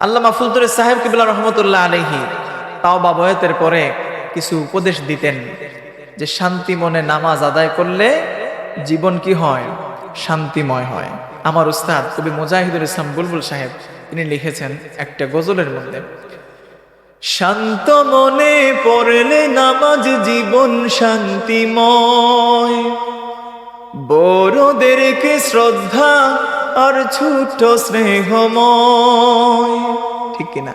আল্লাহ মাফুলতুর সাহেব কিবুল্লাহ রহমতুল্লাহ আলহি তাও বা বয়তের পরে কিছু উপদেশ দিতেন যে শান্তি মনে নামাজ আদায় করলে জীবন কি হয়? শান্তিময় হয়। আমার উস্তাদ কবি মুজাহিদুল ইসলাম বুলবুল সাহেব, তিনি লিখেছেন একটা গজলের মধ্যে, শান্ত মনে পড়লে নামাজ জীবন শান্তিময়। বড়দেরকে শ্রদ্ধা আর ছোট স্নেহময়। ঠিক কিনা?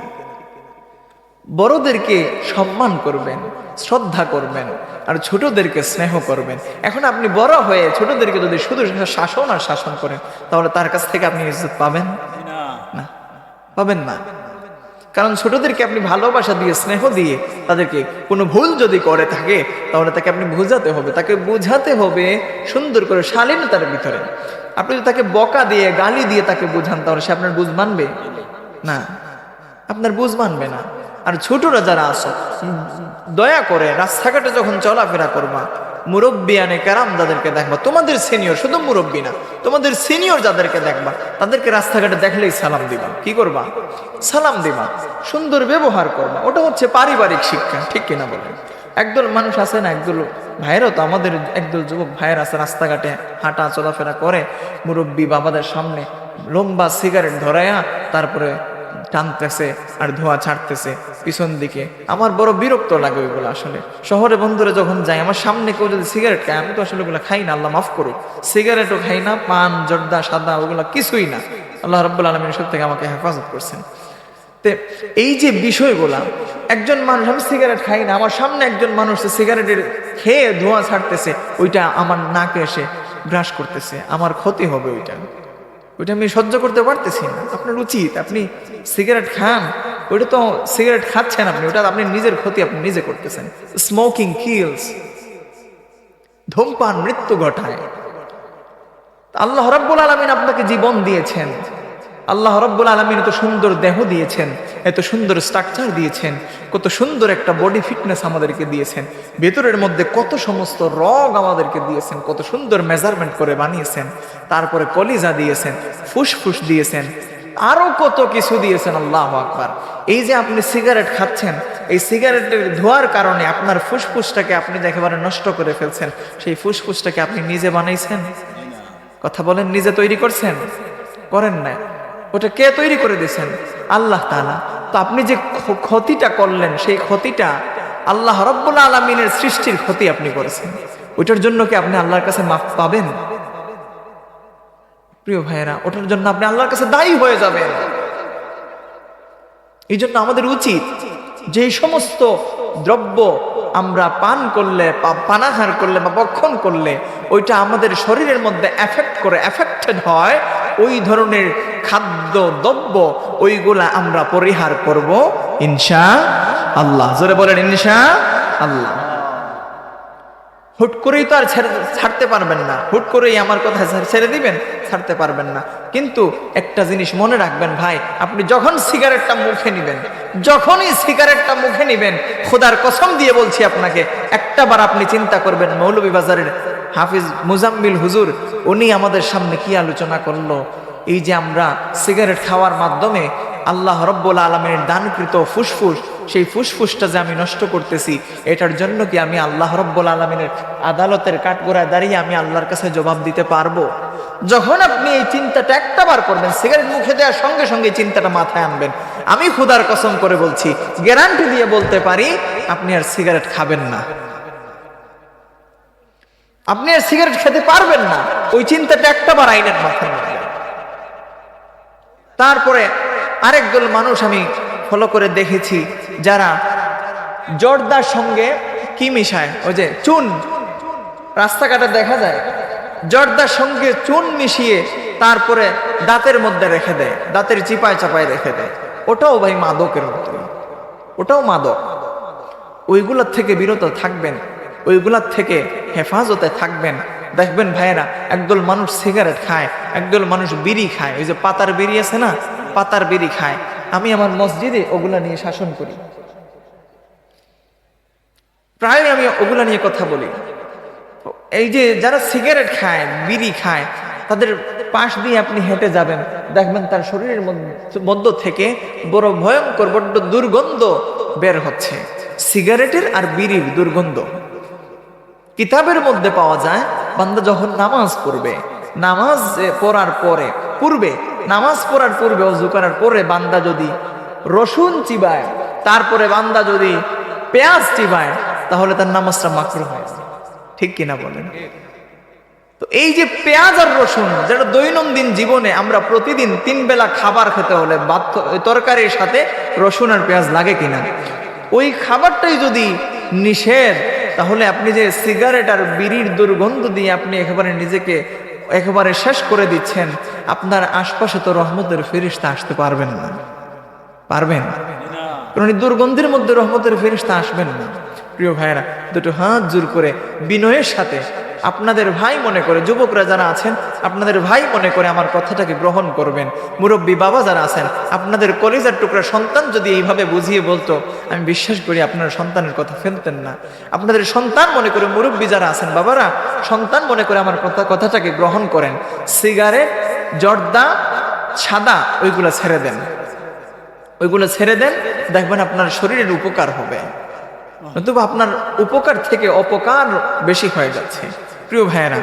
বড়দেরকে সম্মান করবেন শ্রদ্ধা করবেন আর ছোটদেরকে স্নেহ করবেন। এখন আপনি বড় হয়ে ছোটদেরকে যদি শুধু শাসন আর শাসন করেন তাহলে তার কাছ থেকে আপনি ইজ্জত পাবেন? না। পাবেন না। কারণ ছোটদেরকে আপনি ভালোবাসা দিয়ে স্নেহ দিয়ে তাদেরকে কোনো ভুল যদি করে থাকে তাহলে তাকে আপনি বুঝাতে হবে। তাকে বুঝাতে হবে সুন্দর করে শালীনতার ভিতরে। আপনি যদি তাকে বকা দিয়ে, গালি দিয়ে তাকে বুঝান, তাহলে সে আপনার বুঝ মানবে? না। আপনার বুঝ মানবে না। আর ছোটরা যারা আসো দয়া করে রাস্তাঘাটে যখন চলাফেরা করবা, মুরব্বী আনে কারাম যাদেরকে দেখবা, তোমাদের সিনিয়র শুধু মুরব্বী না, তোমাদের সিনিয়র যাদেরকে দেখবা, তাদেরকে রাস্তাঘাটে দেখলেই সালাম দিবা। কি করবা? সালাম দিবা। সুন্দর ব্যবহার করবা। ওটা হচ্ছে পারিবারিক শিক্ষা, ঠিক কিনা বলেন? একদল মানুষ আছে না, একদল ভাইয়েরও তো আমাদের একদল যুবক ভাইয়ের আছে, রাস্তাঘাটে হাঁটা চলাফেরা করে, মুরব্বী বাবাদের সামনে লম্বা সিগারেট ধরায়া তারপরে টানতেছে আর ধোঁয়া ছাড়তেছে পিছন দিকে। আমার বড় বিরক্ত লাগে ওইগুলো আসলে। শহরে বন্ধুরা যখন যাই আমার সামনে কেউ যদি সিগারেট খায়, আমি তো আসলে ওগুলো খাই না, আল্লাহ মাফ করুক। সিগারেটও খাই না, পান, জর্দা, সাদা, ওগুলো কিছুই না। আল্লাহ রব্বুল আলমিন সব থেকে আমাকে হেফাজত করছেন। এই যে বিষয়গুলা, একজন মানুষ, আমি সিগারেট খাই না, আমার সামনে একজন মানুষ সিগারেটের খেয়ে ধোঁয়া ছাড়তেছে, ওইটা আমার নাকে এসে ব্রাশ করতেছে, আমার ক্ষতি হবে ওইটা। ওইটা আমি সহ্য করতে পারতেছি না, আপনার উচিত, আপনি সিগারেট খান, ওইটা তো সিগারেট খাচ্ছেন আপনি, ওটা আপনি নিজের ক্ষতি, আপনি নিজে করতেছেন। স্মোকিং কিলস ধূমপান মৃত্যু ঘটায়। আল্লাহ রব্বুল আলমিন আপনাকে জীবন দিয়েছেন। আল্লাহ রব্বুল আলমিন এত সুন্দর দেহ দিয়েছেন, এত সুন্দর স্ট্রাকচার দিয়েছেন, কত সুন্দর একটা বডি ফিটনেস আমাদেরকে দিয়েছেন, ভেতরের মধ্যে কত সমস্ত রগ আমাদেরকে দিয়েছেন, কত সুন্দর মেজারমেন্ট করে বানিয়েছেন, তারপরে কলিজা দিয়েছেন, ফুসফুস দিয়েছেন, আরও কত কিছু দিয়েছেন আল্লাহ আকবার। এই যে আপনি সিগারেট খাচ্ছেন, এই সিগারেটের ধোয়ার কারণে আপনার ফুসফুসটাকে আপনি একেবারে নষ্ট করে ফেলছেন, সেই ফুসফুসটাকে আপনি নিজে বানাইছেন? কথা বলেন, নিজে তৈরি করছেন? করেন না ওটা কে তৈরি করে দিয়েছেন? আল্লাহ তাআলা। তো আপনি যে ক্ষতিটা করলেন, সেই ক্ষতিটা আল্লাহ রব্বুল আলমিনের সৃষ্টির ক্ষতি আপনি করেছেন। ওইটার জন্য কি আপনি আল্লাহর কাছে মাফ পাবেন? প্রিয় ভাইয়েরা, ওটার জন্য আপনি আল্লাহর কাছে দায়ী হয়ে যাবেন। এই জন্য আমাদের উচিত যে সমস্ত দ্রব্য আমরা পান করলে পানাহার করলে বা বক্ষণ করলে, ওইটা আমাদের শরীরের মধ্যে এফেক্ট করে এফেক্টেড হয় ওই ধরনের খাদ্য, দ্রব্য, ওইগুলা আমরা পরিহার করব, ইনশা আল্লাহ। জোরে বলেন, ইনশা আল্লাহ। হুট করেই তো আর ছেড়ে- ছাড়তে পারবেন না। হুট করেই আমার কথা ছেড়ে- ছেড়ে দিবেন, ছাড়তে পারবেন না। কিন্তু একটা জিনিস মনে রাখবেন ভাই, আপনি যখন সিগারেটটা মুখে নিবেন, যখনই সিগারেটটা মুখে নিবেন, খোদার কসম দিয়ে বলছি আপনাকে, একটা বার আপনি চিন্তা করবেন মৌলভীবাজারের হাফিজ মুজাম্মিল হুজুর, উনি আমাদের সামনে কি আলোচনা করল? এই যে আমরা সিগারেট খাওয়ার মাধ্যমে আল্লাহ রব্বুল আলমের দানকৃত ফুসফুস, সেই ফুসফুসটা যে আমি নষ্ট করতেছি, এটার জন্য কি আমি আল্লাহ রব্বুল আলমিনের আদালতের কাঠগোড়ায় দাঁড়িয়ে আমি আল্লাহর কাছে জবাব দিতে পারব? যখন আপনি এই চিন্তাটা একটা বার করবেন, সিগারেট মুখে দেওয়ার সঙ্গে সঙ্গে চিন্তাটা মাথায় আনবেন, আমি খুদার কসম করে বলছি, গ্যারান্টি দিয়ে বলতে পারি, আপনি আর সিগারেট খাবেন না। আপনি আর সিগারেট খেতে পারবেন না। ওই চিন্তাটা একটা বার আইনের মাথায় তারপরে আরেক দল মানুষ আমি ফলো করে দেখেছি, যারা জর্দার সঙ্গে কি মিশায়? ওই যে চুন। রাস্তাঘাটে দেখা যায়, জর্দার সঙ্গে চুন মিশিয়ে তারপরে দাঁতের মধ্যে রেখে দেয়, দাঁতের চিপায় চাপায় রেখে দেয়। ওটাও ভাই মাদকের মতো। ওটাও মাদক। ওইগুলোর থেকে বিরত থাকবেন। ওইগুলোর থেকে হেফাজতে থাকবেন। দেখবেন ভাইয়েরা, একদল মানুষ সিগারেট খায়, একদল মানুষ বিড়ি খায়। ওই যে পাতার বিড়ি আছে না, পাতার বিড়ি খায়। আমি আমার মসজিদে ওগুলা নিয়ে শাসন করি। প্রায় আমি ওগুলা নিয়ে কথা বলি। এই যে যারা সিগারেট খায়, বিড়ি খায়, তাদের পাশ দিয়ে আপনি হেঁটে যাবেন। দেখবেন তার শরীরের মধ্য- থেকে বড় ভয়ঙ্কর, বড্ড দুর্গন্ধ বের হচ্ছে। সিগারেটের আর বিড়ির দুর্গন্ধ। কিতাবের মধ্যে পাওয়া যায়, বান্দা যখন নামাজ পড়বে, নামাজ পড়ার পরে, পূর্বে, নামাজ পড়ার পূর্বে, অজু করার পরে বান্দা যদি রসুন চিবায়, তারপরে বান্দা যদি পেঁয়াজ চিবায়, তাহলে তার নামাজটা মাকরু হয় ঠিক কিনা বলেন? তো এই যে পেঁয়াজ আর রসুন, যেটা দৈনন্দিন জীবনে আমরা প্রতিদিন তিন বেলা খাবার খেতে হলে তরকারির সাথে রসুন আর পেঁয়াজ লাগে কিনা? ওই খাবারটাই যদি নিষেধ তাহলে আপনি যে সিগারেট আর বিড়ির দুর্গন্ধ দিয়ে আপনি একেবারে নিজেকে একেবারে শেষ করে দিচ্ছেন, আপনার আশপাশে তো রহমতের ফেরিস্তা আসতে পারবেন না। পারবেন? কারণ দুর্গন্ধের মধ্যে রহমতের ফেরিস্তা আসবেন না। প্রিয় ভাইয়েরা, দুটো হাত জোর করে বিনয়ের সাথে আপনাদের ভাই মনে করে, যুবকরা যারা আছেন, আপনাদের ভাই মনে করে আমার কথাটাকে গ্রহণ করবেন। মুরব্বী বাবা যারা আছেন, আপনাদের কলেজার টুকরা সন্তান যদি এইভাবে বুঝিয়ে বলতো, আমি বিশ্বাস করি আপনার সন্তানের কথা ফেলতেন না। আপনাদের সন্তান মনে করে মুরব্বী যারা আছেন, বাবারা, সন্তান মনে করে আমার কথা, কথাটাকে গ্রহণ করেন। সিগারেট, জর্দা, সাদা, ওইগুলো ছেড়ে দেন। ওইগুলো ছেড়ে দেন, দেখবেন আপনার শরীরের উপকার হবে। নতুবা আপনার উপকার থেকে অপকার বেশি হয়ে যাচ্ছে। প্রিয় ভাইয়েরা